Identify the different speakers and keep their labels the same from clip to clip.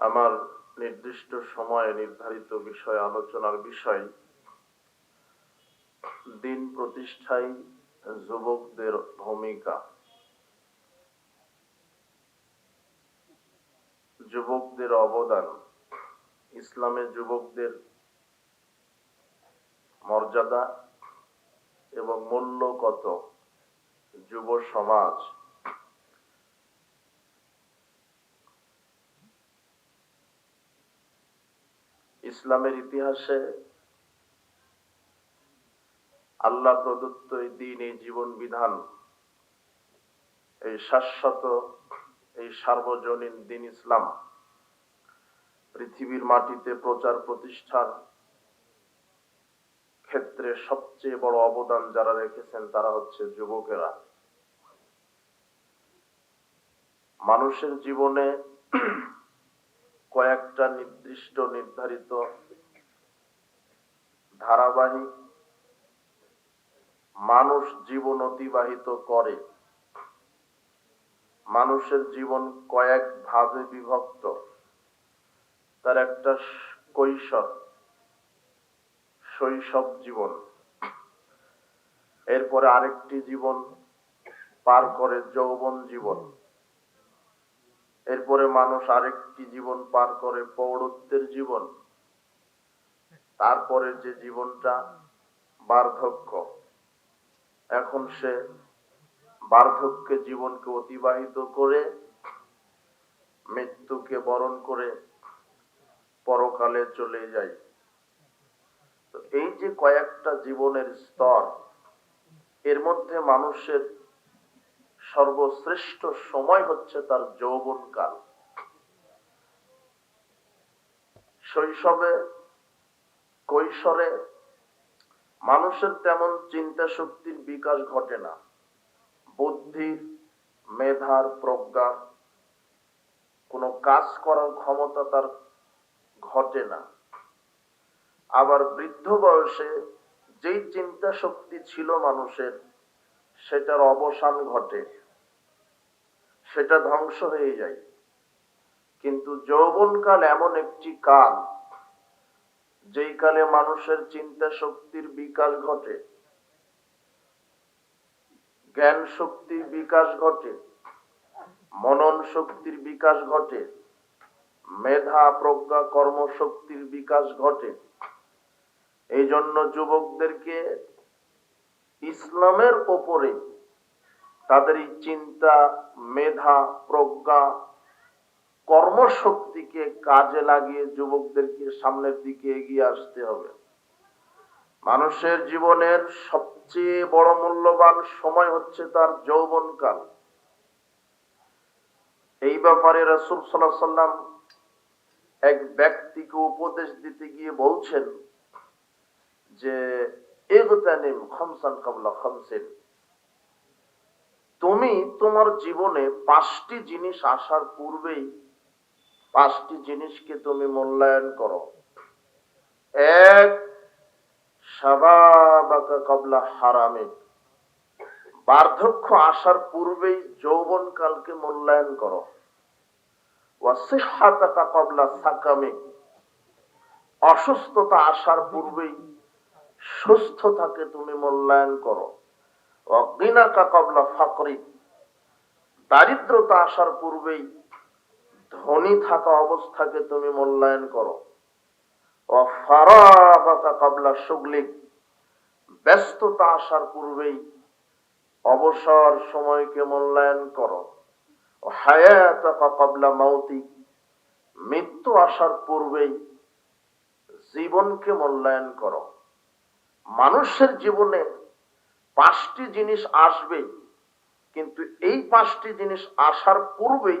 Speaker 1: আমার নির্দিষ্ট সময়ে নির্ধারিত বিষয় আলোচনার বিষয়, দিন প্রতিষ্ঠায় যুবকদের ভূমিকা। যুবকদের অবদান। ইসলামে যুবকদের মর্যাদা এবং মূল্য কত? যুব সমাজ ইসলামের ইতিহাসে আল্লাহ প্রদত্ত এই দিন, এই জীবন বিধান, এই শাশ্বত, এই সার্বজনীন দিন ইসলাম, পৃথিবীর মাটিতে প্রচার প্রতিষ্ঠার ক্ষেত্রে সবচেয়ে বড় অবদান যারা রেখেছেন তারা হচ্ছে যুবকেরা। মানুষের জীবনে কয়েকটা নির্দিষ্ট নির্ধারিত ধারাবাহিক মানুষ জীবন অতিবাহিত করে। মানুষের জীবন কয়েক ভাবে বিভক্ত। তার একটা কৈশোর, শৈশব জীবন। এরপরে আরেকটি জীবন পার করে যৌবন জীবন। এরপরে মানুষ আরেকটি জীবন পার করে, পৌরত্বের জীবন। তারপরে যে জীবনটা বার্ধক্য। এখন সে বার্ধক্যে জীবনকে অতিবাহিত করে, মৃত্যুকে বরণ করে পরকালে চলে যায়। তো এই যে কয়েকটা জীবনের স্তর, এর মধ্যে মানুষের সর্বশ্রেষ্ঠ সময় হচ্ছে তার যৌবনকাল শৈশবে, কৈশোরে মানুষের তেমন চিন্তা শক্তির বিকাশ ঘটে না। বুদ্ধির মেধার প্রজ্ঞা, কোনো কাজ করার ক্ষমতা তার ঘটে না। আবার বৃদ্ধ বয়সে যেই চিন্তা শক্তি ছিল মানুষের, সেটার অবসান ঘটে। সেটা ধ্বংস হয়ে যায়। কিন্তু যৌবনকাল এমন একটি কাল, যেই কালে মানুষের চিন্তা শক্তির বিকাশ ঘটে। জ্ঞান শক্তির বিকাশ ঘটে মনন শক্তির বিকাশ ঘটে, মেধা, প্রজ্ঞা, কর্মশক্তির বিকাশ ঘটে। এই জন্য যুবকদেরকে ইসলামের ওপরে তাদের এই চিন্তা, মেধা, প্রজ্ঞা, কর্মশক্তিকে কাজে লাগিয়ে যুবকদেরকে সামনের দিকে এগিয়ে আসতে হবে। মানুষের জীবনের সবচেয়ে বড় মূল্যবান সময় হচ্ছে তার যৌবনকাল। এই ব্যাপারে রসুল সাল্লাহ সাল্লাম এক ব্যক্তিকে উপদেশ দিতে গিয়ে বলছেন যে, এগতানিম খমসান কাবলা খমসিন। তুমি তোমার জীবনে পাঁচটি জিনিস আসার পূর্বেই পাঁচটি জিনিসকে তুমি মূল্যায়ন করো। এক কবলা হারামে। বার্ধক্য আসার পূর্বেই যৌবন কালকে মূল্যায়ন করো। কবলা সাকামে। অসুস্থতা আসার পূর্বেই সুস্থতাকে তুমি মূল্যায়ন করো। অজ্ঞিনাকা কবলা ফাকরি। দারিদ্রতা আসার পূর্বেই ধনী থাকা অবস্থাকে তুমি মূল্যায়ন করো। কবলা সুগলিক ব্যস্ততা আসার পূর্বেই অবসর সময়কে মূল্যায়ন করো। হায়াতাকা কবলা মাউতি। মৃত্যু আসার পূর্বেই জীবনকে মূল্যায়ন করো। মানুষের জীবনে পাঁচটি জিনিস আসবেই। কিন্তু এই পাঁচটি জিনিস আসার পূর্বেই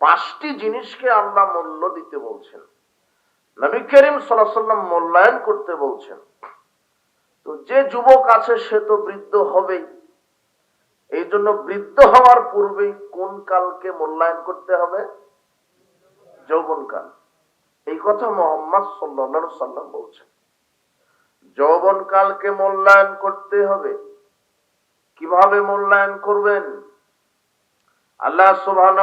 Speaker 1: পাঁচটি জিনিসকে আল্লাহ মূল্য দিতে বলছেন। নবী করিম সাল্লাম মূল্যায়ন করতে বলছেন, তো যে যুবক আছে সে তো বৃদ্ধ হবেই। এই জন্য বৃদ্ধ হওয়ার পূর্বেই কোন কালকে মূল্যায়ন করতে হবে? যৌবনকাল এই কথা মোহাম্মদ সাল্লা সাল্লাম বলছেন। যৌবন কালকে মূল্যায়ন করতে হবে। কীভাবে মূল্যায়ন করবেন? আল্লাহ সুবহান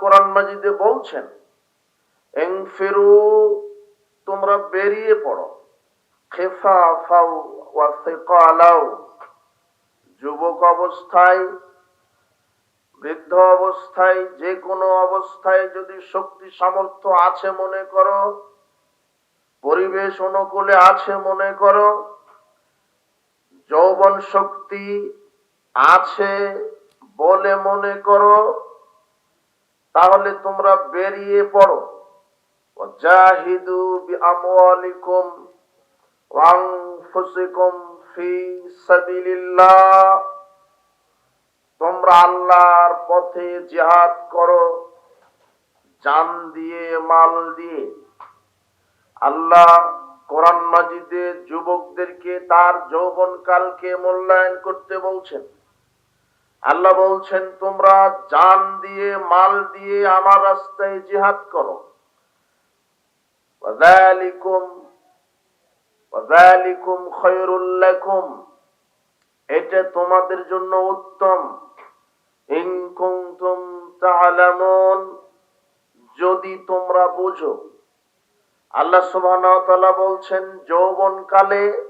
Speaker 1: কোরআন মাজিদে বলছেন এংফিরু তোমরা বেরিয়ে পড়ো। খেফা ফাও ওয়াসিকালাও যুবক অবস্থায়, বৃদ্ধ অবস্থায় যে কোনো অবস্থায় যদি শক্তি সামর্থ্য আছে মনে করো, পরিবেশ অনুকূলে আছে মনে করো, যৌবন শক্তি আছে বলে মনে করো, তাহলে তোমরা বেরিয়ে পড়ো। তোমরা আল্লাহর পথে জিহাদ করো, জান দিয়ে, মাল দিয়ে। আল্লাহ কোরআন মাজিদে যুবকদেরকে তার যৌবন কালকে মূল্যায়ন করতে বলছেন। আল্লাহ বলছেন, তোমরা জান দিয়ে, মাল দিয়ে আমার রাস্তায় জিহাদ করো। এটা তোমাদের জন্য উত্তম। যদি তোমরা বুঝো, আল্লাহ তাআলা বলছেন যৌবন কালে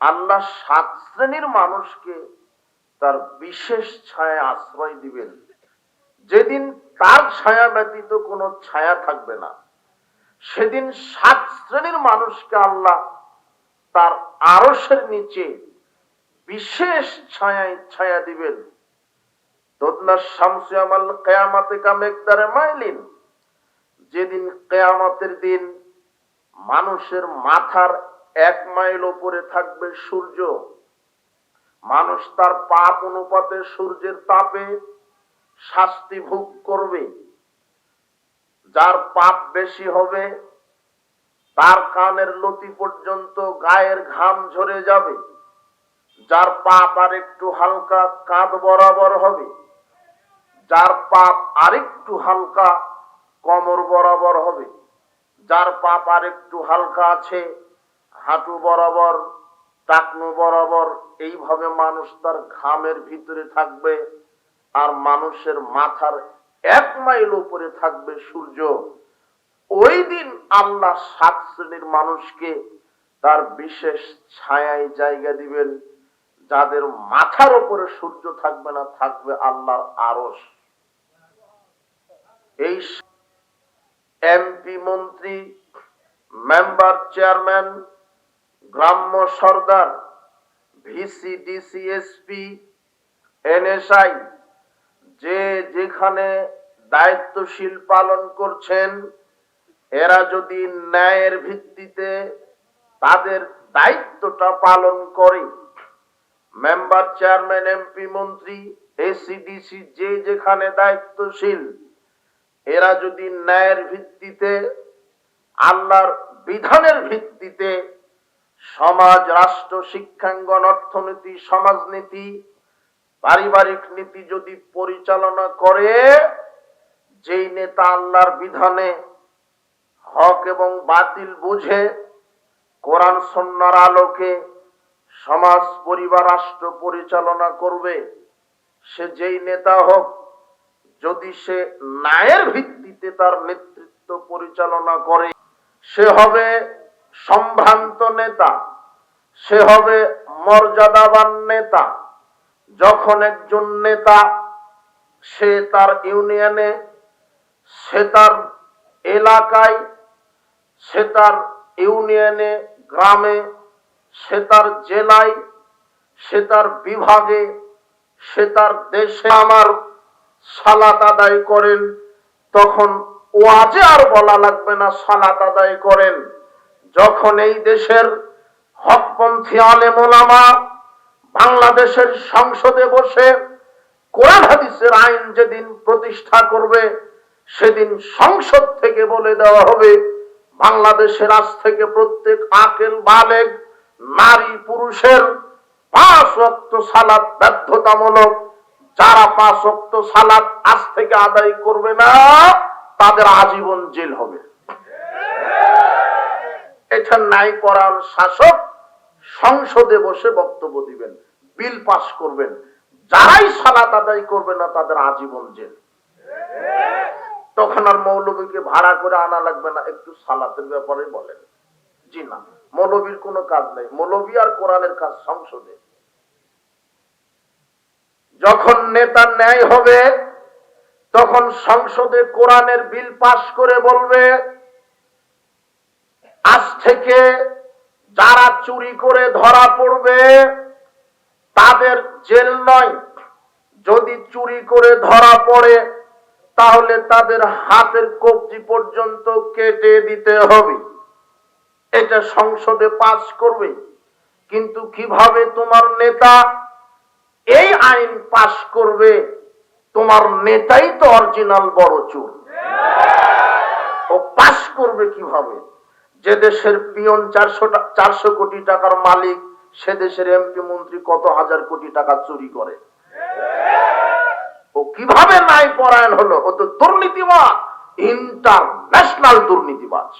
Speaker 1: আল্লাহ সাত শ্রেণির মানুষকে তার বিশেষ ছায়া আশ্রয় দিবেন। যেদিন তার ছায়া ব্যতীত কোনো ছায়া থাকবে না, সেদিন সাত শ্রেণির মানুষকে আল্লাহ তার আরসের নিচে বিশেষ ছায়ায় ছায়া দিবেন। মাইলিন, যেদিন কেয়ামতের দিন মানুষের মাথার এক মাইল উপরে থাকবে সূর্য। মানুষ তার পাপ অনুপাতে সূর্যের তাপে শাস্তি ভোগ করবে। যার পাপ বেশি হবে, তার কানের লতি পর্যন্ত গায়ের ঘাম ঝরে যাবে। যার পাপ আর একটু হালকা কাঁধ বরাবর হবে, যার পাপ আরেকটু হালকা কমর বরাবর হবে। যার পাপ আর একটু হালকা আছে হাঁটু বরাবর, টাকনু বরাবর, এইভাবে মানুষ তার ঘামের ভিতরে থাকবে আর মানুষের মাথার এক মাইল উপরে থাকবে সূর্য। ওই দিন আল্লাহ সাত শ্রেণির মানুষকে তার বিশেষ ছায়ায় জায়গা দিবেন, যাদের মাথার উপরে সূর্য থাকবে না, থাকবে আল্লাহর আরস এই এমপি মন্ত্রী, মেম্বার চেয়ারম্যান গ্রাম্য সর্দার ভিসি ডিসি এসপি এনএসআই যে যেখানে দায়িত্বশীল পালন করছেন, এরা যদি ন্যায়ের ভিত্তিতে তাদের দায়িত্বটা পালন করে। মেম্বার চেয়ারম্যান এমপি মন্ত্রী এসিডিসি যে যেখানে দায়িত্বশীল, এরা যদি ন্যায়ের ভিত্তিতে, আল্লাহর বিধানের ভিত্তিতে সমাজ, রাষ্ট্র, শিক্ষাঙ্গন, অর্থনীতি, সমাজনীতি, পারিবারিক নীতি যদি পরিচালনা করে, যেই নেতা আল্লাহর বিধানে হক এবং বাতিল বুঝে, কোরআন সন্ন্যার আলোকে সমাজ, পরিবার, রাষ্ট্র পরিচালনা করবে, সে যেই নেতা হোক, যদি সে ন্যায়ের ভিত্তিতে তার নেতৃত্ব পরিচালনা করে, সে হবে সম্ভ্রান্ত নেতা, সে হবে মর্যাদাবান নেতা। যখন একজন নেতা, সে তার ইউনিয়নে, সে তার এলাকায়, সে তার ইউনিয়নে, গ্রামে, সে তার জেলায়, সে তার বিভাগে, সে তার দেশে আমার সালাত আদায় করেন, তখন ওয়াজে আর বলা লাগবে না সালাত আদায় করেন। যখন এই দেশের হকপন্থী আলেম ওলামা বাংলাদেশের সংসদে বসে কোরআন হাদিসের আইন যেদিন প্রতিষ্ঠা করবে, সেদিন সংসদ থেকে বলে দেওয়া হবে, বাংলাদেশের আজ থেকে প্রত্যেক আকেল বালেগ নারী, পুরুষের পাঁচ অক্ত সালাদ বাধ্যতামূলক যারা পাঁচ অক্ত সালাদ আজ থেকে আদায় করবে না, তাদের আজীবন জেল হবে। এটা নাই পরাণ শাসক সংসদে বসে বক্তব্য দিবেন, বিল পাস করবেন। যারাই সালাত আদায় করবে না, তাদের আজীবন জেল। তখন আর মৌলবীকে ভাড়া করে আনা লাগবে না, একটু সালাতের ব্যাপারে বলেন। জি না, মৌলবীর কোনো কাজ নেই। মৌলবী আর কোরআনের কাজ সংসদে। যখন নেতা ন্যায় হবে, তখন সংসদে কোরআনের বিল পাশ করে বলবে আজ থেকে যারা চুরি করে ধরা পড়বে, তাদের জেল নয়। যদি চুরি করে ধরা পড়ে, তাহলে তাদের হাতের কবজি পর্যন্ত কেটে দিতে হবে। এটা সংসদে পাস করবে। কিন্তু কীভাবে তোমার নেতা এই আইন পাশ করবে? তোমার নেতাই তো অরিজিনাল বড় চোর। ও পাশ করবে কীভাবে? যে দেশের পিয়ন চারশো চারশো কোটি টাকার মালিক, সে দেশের এমপি মন্ত্রী কত হাজার কোটি টাকা চুরি করে? ও কীভাবে নাই পরায়ণ হলো? ও তো দুর্নীতিবাদ ইন্টারন্যাশনাল দুর্নীতিবাজ।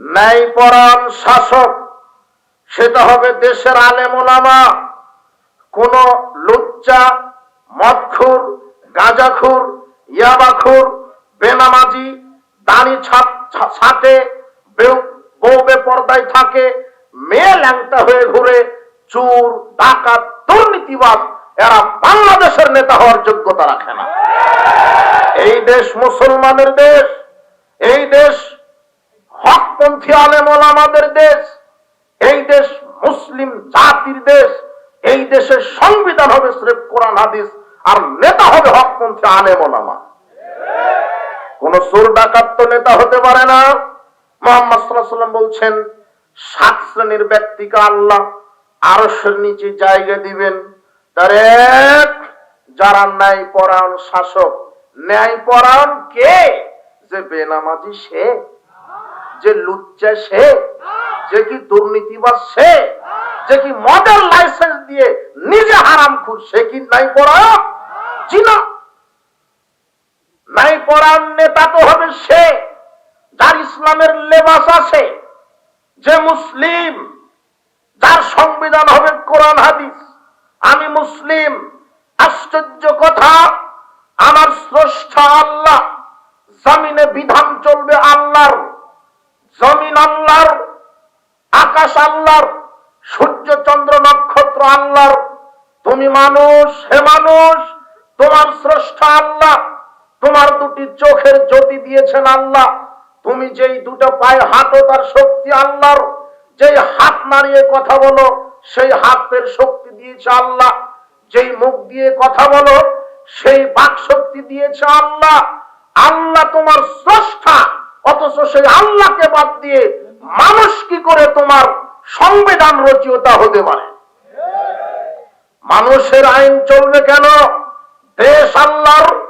Speaker 1: ন্যায় পরায়ণ শাসক, সেটা হবে দেশের আলেম কোন লুচ্চা, মদখুর, গাঁজাখুর, ইয়াবাখুর, বেনামাজি দাড়ি ছাটে, বেউ- বেপর্দায় থাকে, মেয়ে ল্যাংটা হয়ে ঘুরে, চোর, ডাকাত দুর্নীতিবাদ এরা বাংলাদেশের নেতা হওয়ার যোগ্যতা রাখে না। এই দেশ মুসলমানের দেশ, এই দেশ হকপন্থী আলেম ওলামাদের দেশ, এই দেশ মুসলিম জাতির দেশ, এই দেশের সংবিধান হবে স্রেফ কোরআন, হাদিস, আর নেতা হবে হকপন্থী আলেম ওলামা কোন চোর ডাকাত নেতা হতে পারে না। মোহাম্মদ বলছেন, সাত শ্রেণির ব্যক্তিকে আল্লাহ আরশের নিচে জায়গা দিবেন। তার এক, যারা ন্যায় পরায়ণ শাসক। ন্যায় পরায়ণ কে? যে বেনামাজি সে, যে লুচ্চা সে, যে কি দুর্নীতিবাজ সে, যে কি মডেল লাইসেন্স দিয়ে নিজে হারাম খুর সে কি নাই পরায়ণ জি না নাই পরায়ণ নেতা তো হবে সে, যার ইসলামের লেবাস আছে, যে মুসলিম, যার সংবিধান হবে কোরআন হাদিস। আমি মুসলিম, আশ্চর্য কথা, আমার স্রষ্টা আল্লাহ, জমিনে বিধান চলবে আল্লাহর, জমিন আল্লাহর, আকাশ আল্লাহর, সূর্য, চন্দ্র, নক্ষত্র আল্লাহর। তুমি মানুষ, হে মানুষ, তোমার স্রষ্টা আল্লাহ। তোমার দুটি চোখের জ্যোতি দিয়েছেন আল্লাহ। তুমি যেই দুটো পায়ে হাঁটো তার শক্তি আল্লাহর। যেই হাত নাড়িয়ে কথা বলো, সেই হাতের শক্তি দিয়েছে আল্লাহ। যেই মুখ দিয়ে কথা বলো, সেই বাক শক্তি দিয়েছে আল্লাহ। আল্লাহ তোমার স্রষ্টা, অথচ সেই আল্লাহকে বাদ দিয়ে মানুষ কি করে তোমার সংবিধান রচিয়তা হতে পারে? মানুষের আইন চলবে কেন? দেশ আল্লাহর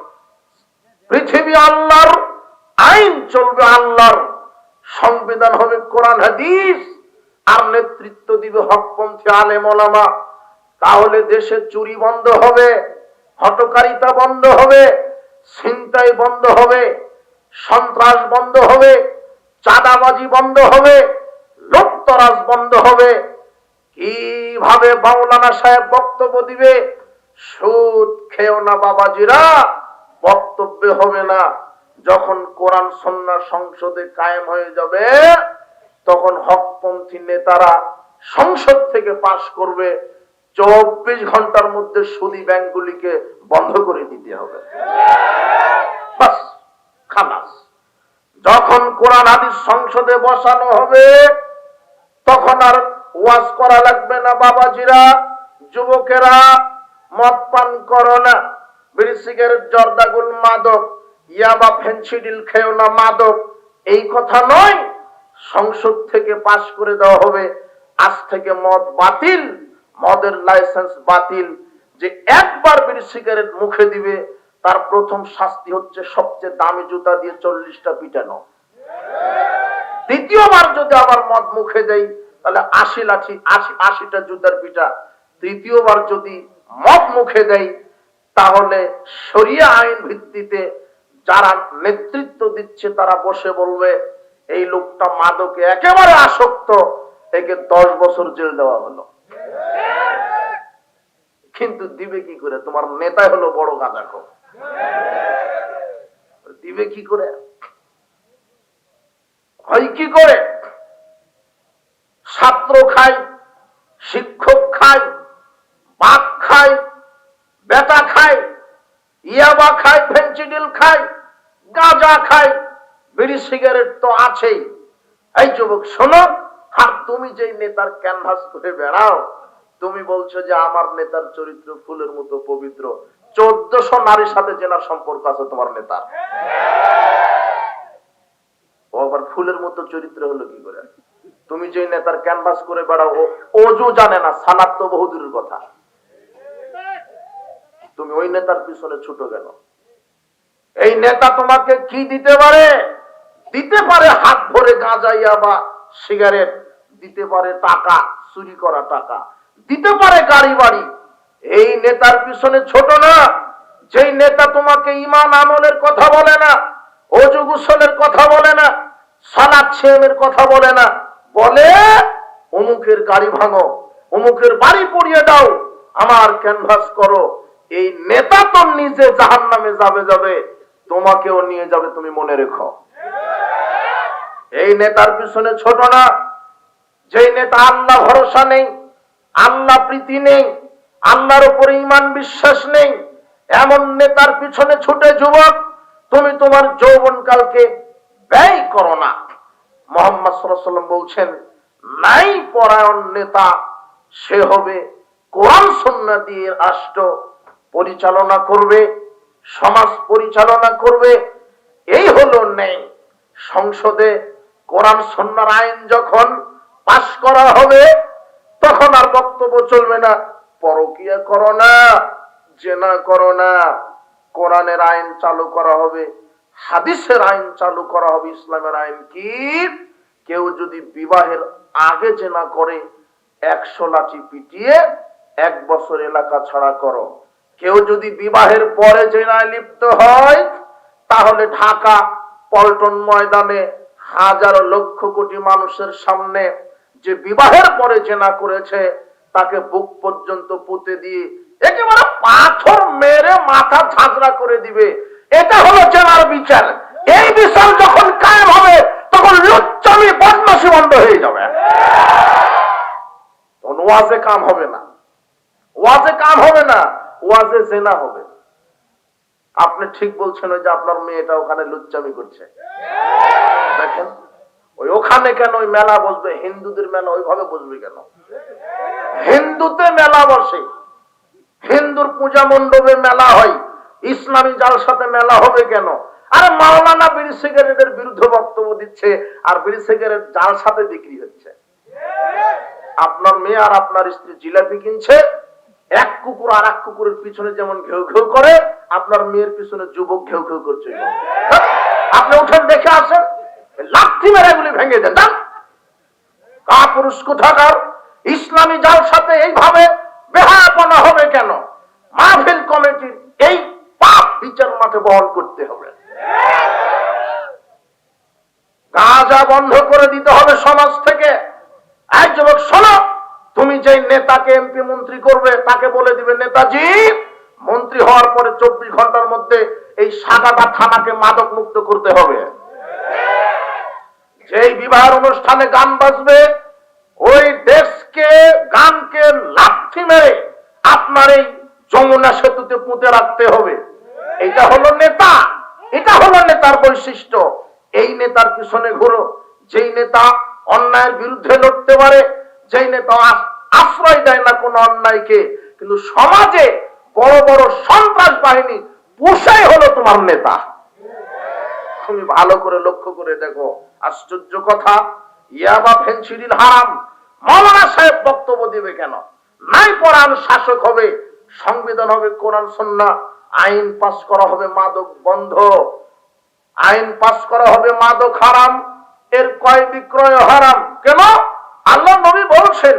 Speaker 1: পৃথিবী আল্লাহর, আইন চলবে আল্লাহর, সংবিধান হবে কোরআন, হাদিস, আর নেতৃত্ব দিবে হকপন্থী আলেম তাহলে দেশে চুরি বন্ধ হবে হটকারিতা বন্ধ হবে, ছিনতাই বন্ধ হবে, সন্ত্রাস বন্ধ হবে, চাঁদাবাজি বন্ধ হবে লোকতরাজ বন্ধ হবে। কীভাবে বাউলানা সাহেব বক্তব্য দিবে? সুদ খেও না বাবাজিরা। বক্তব্য হবে না। যখন কোরআন সন্না সংসদে কায়েম হয়ে যাবে, তখন হকপন্থী নেতারা সংসদ থেকে পাশ করবে। চব্বিশ ঘণ্টার মধ্যে সুদী ব্যাংকগুলিকে বন্ধ করে দিতে হবে। যখন কোরআন হাদিস সংসদে বসানো হবে, তখন আর ওয়াজ করা লাগবে না, বাবাজিরা, যুবকেরা, মদ পান করো না। বিড়ি সিগারেট জর্দাগুল মাদক, ইয়াবা, ফেন্সিডিল খেও মাদক, এই কথা নয়। সংসদ থেকে পাশ করে দেওয়া হবে। আজ থেকে মদ বাতিল, মদের লাইসেন্স বাতিল। যে একবার বিড়ি সিগারেট মুখে দিবে, তার প্রথম শাস্তি হচ্ছে সবচেয়ে দামি জুতা দিয়ে চল্লিশটা পিটানো। দ্বিতীয়বার যদি আবার মদ মুখে দেই, তাহলে আশি লাঠি, আশি, আশিটা জুতার পিঠা। তৃতীয়বার যদি মদ মুখে দেই তাহলে শরিয়া আইন ভিত্তিতে যারা নেতৃত্ব দিচ্ছে, তারা বসে বলবে, এই লোকটা মাদকে একেবারে আসক্ত, একে দশ বছর জেল দেওয়া হলো। কিন্তু দিবে কি করে? তোমার নেতা হলো বড় গাঁজাখো দিবে কি করে? হয় কি করে? ছাত্র খায় গাঁজা খায় বিড়ি, সিগারেট তো আছেই। এই যুবক, শোনো, আর তুমি যেই নেতার ক্যানভাস করে বেড়াও, তুমি বলছো যে আমার নেতার চরিত্র ফুলের মতো পবিত্র। চোদ্দশো নারীর সাথে জেনার সম্পর্ক আছে তোমার নেতার। ও আবার ফুলের মতো চরিত্র হলো কি করে? তুমি যে নেতার ক্যানভাস করে বেড়াও অজু জানে না, সালাদ বহুদূরের কথা। তুমি ওই নেতার পিছনে ছুটো কেন? এই নেতা তোমাকে কি দিতে পারে? দিতে পারে হাত ভরে গাঁজাইয়া বা সিগারেট, দিতে পারে টাকা, চুরি করা টাকা, দিতে পারে গাড়ি, বাড়ি। এই নেতার পিছনে ছোট না, যেই নেতা তোমাকে ইমান আমলের কথা বলে না, অজু গোসলের কথা বলে না, সালাদ ছেমের কথা বলে না, বলে, অমুকের গাড়ি ভাঙো, অমুকের বাড়ি পড়িয়ে দাও, আমার ক্যানভাস করো। এই নেতা তো নিজে জাহান নামে যাবে যাবে তোমাকেও নিয়ে যাবে, তুমি মনে রেখো। এই নেতার পিছনে ছোট না। যেই নেতা আল্লাহ ভরসা নেই, আল্লাহ প্রীতি নেই, আল্লাহর উপরে ইমান বিশ্বাস নেই, এমন নেতার পিছনে ছুটে যুবক, তুমি তোমার যৌবন কালকে ব্যয় করো না। মোহাম্মদ সাল্লাম বলছেন, নাই পরায়ণ নেতা, সে হবে কোরআন সন্না দিয়ে রাষ্ট্র পরিচালনা করবে সমাজ পরিচালনা করবে, এই হলো নেই। সংসদে কোরআন সন্ন্যার আইন যখন পাশ করা হবে, তখন আর বক্তব্য চলবে না। পরকিয়া করো না জেনা করো না কোরআনের আইন চালু করা হবে, হাদিসের আইন চালু করা হবে, ইসলামের আইন কি? কেউ যদি বিবাহের আগে জেনা করে, একশো লাঠি পিটিয়ে এক বছর এলাকা ছাড়া করো। কেউ যদি বিবাহের পরে জেনায় লিপ্ত হয়, তাহলে ঢাকা পল্টন ময়দানে হাজারো লক্ষ কোটি মানুষের সামনে যে বিবাহের পরে জেনা করেছে, তাকে বুক পর্যন্ত পুঁতে দিয়ে একেবারে পাথর মেরে মাথা ঝাঁঝরা করে দিবে। এটা হলো জেনার বিচার। এই বিচার যখন কায়েম হবে, তখন লুচ্চামি বদমাসি বন্ধ হয়ে যাবে। ওয়াজে কাম হবে না। ওয়াজে কাম হবে না। ওয়াজে জেনা হবে। আপনি ঠিক বলছেন ওই যে আপনার মেয়েটা ওখানে লুচ্চামি করছে। দেখেন, ওই ওখানে কেন ওই মেলা বসবে? হিন্দুদের মেলা ওইভাবে বসবে কেন? হিন্দুতে মেলা বসে। হিন্দুর পূজা মণ্ডপে মেলা হয়। ইসলামী জাল সাথে মেলা হবে কেন? আরে মাওলানা বিড়ি সিগারেটের বিরুদ্ধে বক্তব্য দিচ্ছে আর বিড়ি সিগারেট জালসাতে বিক্রি হচ্ছে। আপনার মেয়ে আর আপনার স্ত্রী জিলাপি কিনছে। এক কুকুর আর এক কুকুরের পিছনে যেমন ঘেউ ঘেউ করে, আপনার মেয়ের পিছনে যুবক ঘেউ ঘেউ করছে। আপনি উঠেন, দেখে আসেন লাঠি মেরে এগুলি ভেঙে দেন। যান। কাপুরুষ কোথাকার? ইসলামী জাল সাথে এইভাবে বেহায়াপনা হবে কেন? মাহফিল কমিটির এই পাপ বিচার মাঠে বহন করতে হবে। গাঁজা বন্ধ করে দিতে হবে সমাজ থেকে। এক যুবক, শোনো তুমি যে নেতাকে এমপি মন্ত্রী করবে, তাকে বলে দিবে, নেতাজি, মন্ত্রী হওয়ার পরে চব্বিশ ঘণ্টার মধ্যে এই সাদাটা থানাকে মাদক মুক্ত করতে হবে। যেই বিবাহের অনুষ্ঠানে গান বাজবে, ওই দেশকে গানকে লাথি মেরে আপনার এই যমুনা সেতুতে পুঁতে রাখতে হবে। এটা হলো নেতা, এটা হলো নেতার বৈশিষ্ট্য। এই নেতার পিছনে ঘুরো। যেই নেতা অন্যায়ের বিরুদ্ধে লড়তে পারে যেই নেতা আশ্রয় দেয় না কোনো অন্যায়কে। কিন্তু সমাজে বড় বড় সন্ত্রাস বাহিনী পুষাই হলো তোমার নেতা। তুমি ভালো করে লক্ষ্য করে দেখো, আশ্চর্য কথা, ইয়াবা ফেন্সিডিল হারাম মৌলানা সাহেব বক্তব্য দিবে কেন? নাই পড়ান শাসক হবে, সংবিধান হবে, কোরআন, সন্না, আইন পাস করা হবে মাদক বন্ধ। আইন পাস করা হবে মাদক হারাম, এর কয় বিক্রয় হারাম। কেন? আল্লাহ নবী বলছেন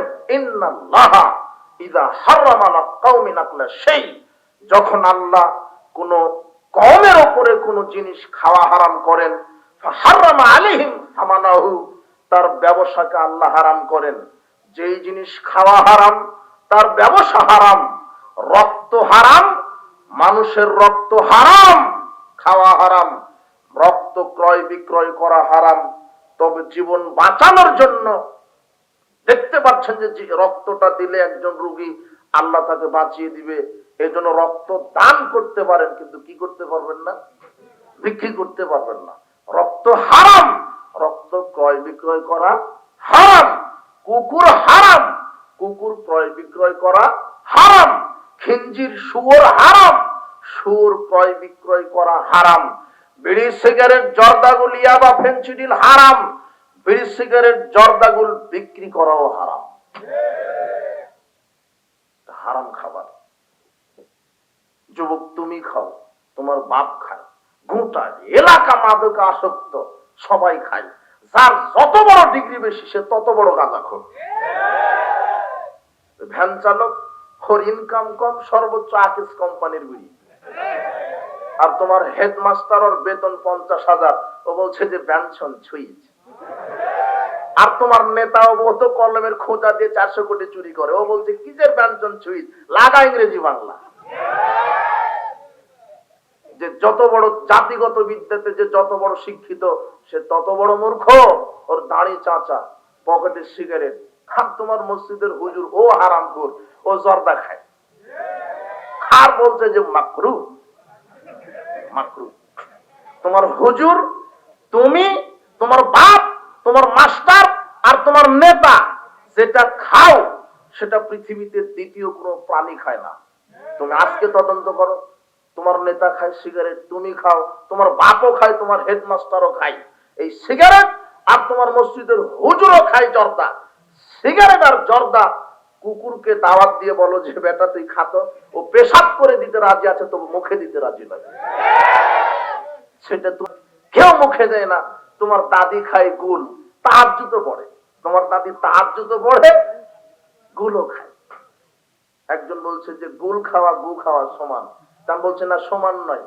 Speaker 1: সেই যখন আল্লাহ কোন কওমের উপরে কোন জিনিস খাওয়া হারাম করেন হারাম আলিহিম সামানাহু তার ব্যবসাকে আল্লাহ হারাম করেন। যেই জিনিস খাওয়া হারাম, তার ব্যবসা হারাম। রক্ত হারাম, মানুষের রক্ত হারাম, খাওয়া হারাম। রক্ত ক্রয় বিক্রয় করা হারাম। তবে জীবন বাঁচানোর জন্য দেখতে পাচ্ছেন যে রক্তটা দিলে একজন রুগী আল্লাহ তাকে বাঁচিয়ে দিবে এই জন্য রক্ত দান করতে পারেন, কিন্তু কি করতে পারবেন না? বিক্রি করতে পারবেন না। রক্ত হারাম, রক্ত ক্রয় বিক্রয় করা হারাম, কুকুর হারাম, কুকুর ক্রয় বিক্রয় করা হারাম, খিঞ্জির শুয়োর হারাম, শুয়োর ক্রয় বিক্রয় করা হারাম, বিড়ি, সিগারেট জর্দাগুল বা ফেন্সিডিল হারাম বিড়ি সিগারেট জর্দাগুল বিক্রি করাও হারাম। হারাম খাবার। যুবক, তুমি খাও, তোমার বাপ খায়। গোটা এলাকা মাদক আসক্ত, সবাই খায়। যার যত বড় ডিগ্রি বেশি, সে তত বড় গাঁজা খোর। ভ্যান চালক ওর ইনকাম কম, সর্বোচ্চ আকিস কোম্পানির বিড়ি। আর তোমার হেডমাস্টার ওর বেতন পঞ্চাশ হাজার। ও বলছে যে পেনশন ছুঁইছে আর তোমার নেতা ও তো কলমের খোঁজা দিয়ে চারশো কোটি চুরি করে। ও বলছে, কিসের পেনশন ছুঁইছ লাগা ইংরেজি বাংলা। যে যত বড় জাতিগত বিদ্যাতে, যে যত বড় শিক্ষিত, সে তত বড় মূর্খ। ওর দাড়ি চাচা পকেটের সিগারেট। আর তোমার মসজিদের হুজুর, ও হারাম কর ও জর্দা খায়। আর বলছে যে মাকরু মাকরু, তোমার হুজুর, তুমি, তোমার বাপ, তোমার মাস্টার তোমার নেতা যেটা খাও, সেটা পৃথিবীতে দ্বিতীয় কোনো প্রাণী খায় না। তুমি আজকে তদন্ত করো, তোমার নেতা খায় সিগারেট তুমি খাও, তোমার বাপও খায়, তোমার হেডমাস্টারও খায়। এই সিগারেট আর তোমার মসজিদের হুজুরও খায় জর্দা। সিগারেট আর জর্দা কুকুরকে দাওয়াত দিয়ে বলো যে, বেটা, তুই খাতো ও পেশাব করে দিতে রাজি আছে, তবু মুখে দিতে রাজি নয়। সেটা তো কেউ মুখে দেয় না। তোমার দাদি খায় গুল তার জুতো পড়ে। তোমার দাদি তার জুতো পড়ে, গুলও খায়। একজন বলছে যে, গুল খাওয়া, গু খাওয়া সমান। তা বলছে, না, সমান নয়।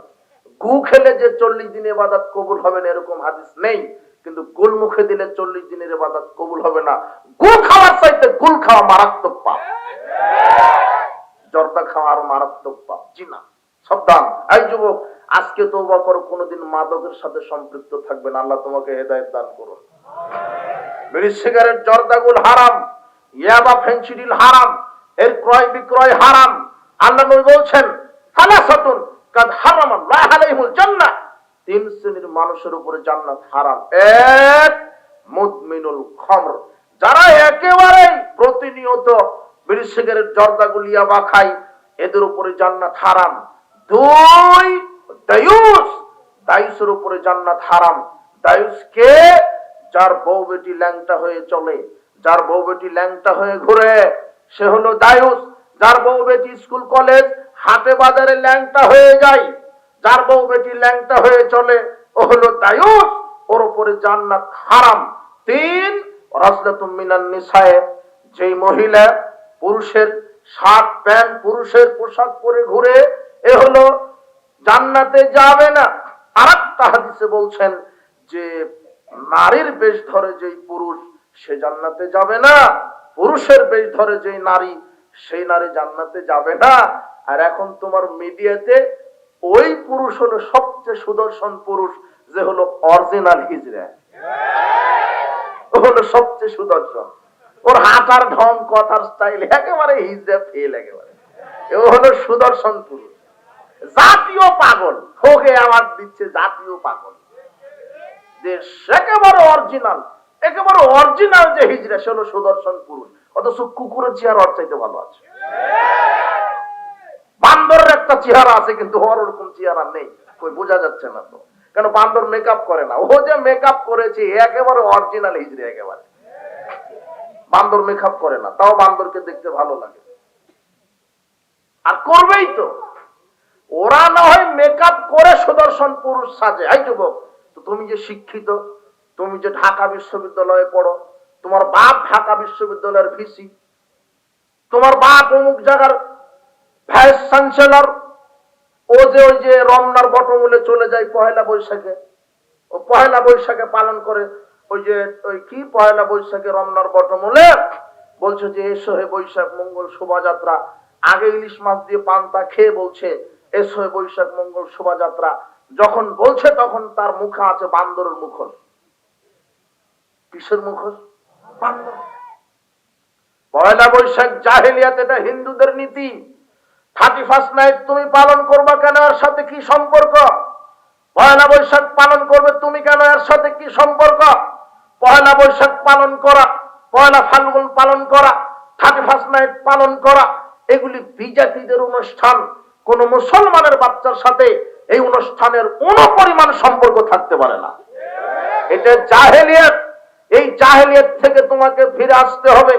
Speaker 1: গু খেলে যে চল্লিশ দিনের বাদাত কবুল হবে না, এরকম হাদিস নেই। কিন্তু গুল মুখে দিলে চল্লিশ দিনের বাদাত কবুল হবে না। গু খাওয়ার চাইতে গুল খাওয়া মারাত্মক পাপ। জর্দা খাওয়া আরও মারাত্মক পাপ। জি না। সাবধান। এই যুবক, আজকে তৌবা করো, কোনোদিন মাদকের সাথে সম্পৃক্ত থাকবে না। আল্লাহ তোমাকে হেদায়েত দান করুন। বিড়ি সিগারেট, জর্দাগুল হারাম, ইয়াবা ফেন্সিডিল হারাম, এর ক্রয় বিক্রয় হারাম। আল্লাহ নবী বলছেন, সালাসাতুন কাদ হারাম আল্লাহ আলাইহিল জান্নাহ। তিন শ্রেণির মানুষের উপরে জান্নাত হারাম। এক মুদমিনুল খমর। যারা একেবারে প্রতিনিয়ত বিড়ি সিগারেট, জর্দাগুল, ইয়াবা খায়, এদের উপরে জান্নাত হারাম। দুই, দায়ুস। দায়ুসের উপরে জান্নাত হারাম। দায়ুস কে যার বউ বেটি ল্যাংটা হয়ে চলে, যার বউ বেটি ল্যাংটা হয়ে ঘুরে, সে হলো দায়ুস। যার বউ বেটি স্কুল, কলেজ, হাটে বাজারে ল্যাংটা হয়ে যায়, যার বউ বেটি ল্যাংটা হয়ে চলে, ও হলো দায়ুস। ওর উপরে জান্নাত হারাম। তিন রাসলাতুম মিনান নিসায়ে। যেই মহিলা পুরুষের শার্ট, প্যান্ট, পুরুষের পোশাক পরে ঘুরে, এ হলো জান্নাতে যাবে না। আর একটা হাদিসে বলছেন যে নারীর বেশ ধরে যেই পুরুষ, সে জান্নাতে যাবে না। পুরুষের বেশ ধরে যেই নারী, সেই নারী জান্নাতে যাবে না। আর এখন তোমার মিডিয়াতে ওই পুরুষ হলো সবচেয়ে সুদর্শন পুরুষ, যে হলো অরিজিনাল হিজরা। হলো সবচেয়ে সুদর্শন। ওর হাঁটার ঢং, কথার স্টাইল একেবারে হিজরা ফেল একেবারে। ও হলো সুদর্শন পুরুষ। জাতীয় পাগল হোকে আমার দিচ্ছে জাতীয় পাগল। একেবারে অরিজিনাল একেবারে অরিজিনাল যে সে হলো সুদর্শন পুরুষ। অথচ কুকুরের চেহারা চাইতে ভালো আছে। বান্দরের একটা চেহারা আছে, কিন্তু ওর ওরকম চেহারা নেই। কই, বোঝা যাচ্ছে না তো। কেন বান্দর মেকআপ করে না? ও যে মেকআপ করেছে একেবারে অরিজিনাল একেবারে। বান্দর মেকআপ করে না, তাও বান্দরকে দেখতে ভালো লাগে। আর করবেই তো। ওরা না হয় মেকআপ করে সুদর্শন পুরুষ সাজে। এই যুবক তুমি যে শিক্ষিত, তুমি যে ঢাকা বিশ্ববিদ্যালয়ে পড়ো, তোমার বাপ ঢাকা বিশ্ববিদ্যালয়ের ভিসি, তোমার বাপ অমুক জায়গার ভাইস চ্যান্সেলর, ও যে ওই যে রমনার বটমূলে চলে যায় পয়লা বৈশাখে, ও পয়লা বৈশাখে পালন করে, ওই যে ওই কি পয়লা বৈশাখে রমনার বটমূলে, বলছে যে, এসো হে বৈশাখ মঙ্গল শোভাযাত্রা। আগে ইলিশ মাছ দিয়ে পান্তা খেয়ে বলছে, এসো হে বৈশাখ মঙ্গল শোভাযাত্রা। যখন বলছে তখন তার মুখে আছে বান্দরের মুখোশ। কিসের বান্দর। পয়লা বৈশাখ জাহেলিয়াত এটা হিন্দুদের নীতি। থার্টি ফার্স্ট নাইট তুমি পালন করবা কেন? এর সাথে কি সম্পর্ক? পয়লা বৈশাখ পালন করবে তুমি কেন? এর সাথে কি সম্পর্ক? পয়লা বৈশাখ পালন করা, পয়লা ফাল্গুন পালন করা থার্টি ফার্স্ট নাইট পালন করা, এগুলি বিজাতিদের অনুষ্ঠান। কোন মুসলমানের বাচ্চার সাথে এই অনুষ্ঠানের কোন পরিমাণ সম্পর্ক থাকতে পারে না। এটা জাহেলিয়াত। এই জাহেলিয়াত থেকে তোমাকে ফিরে আসতে হবে।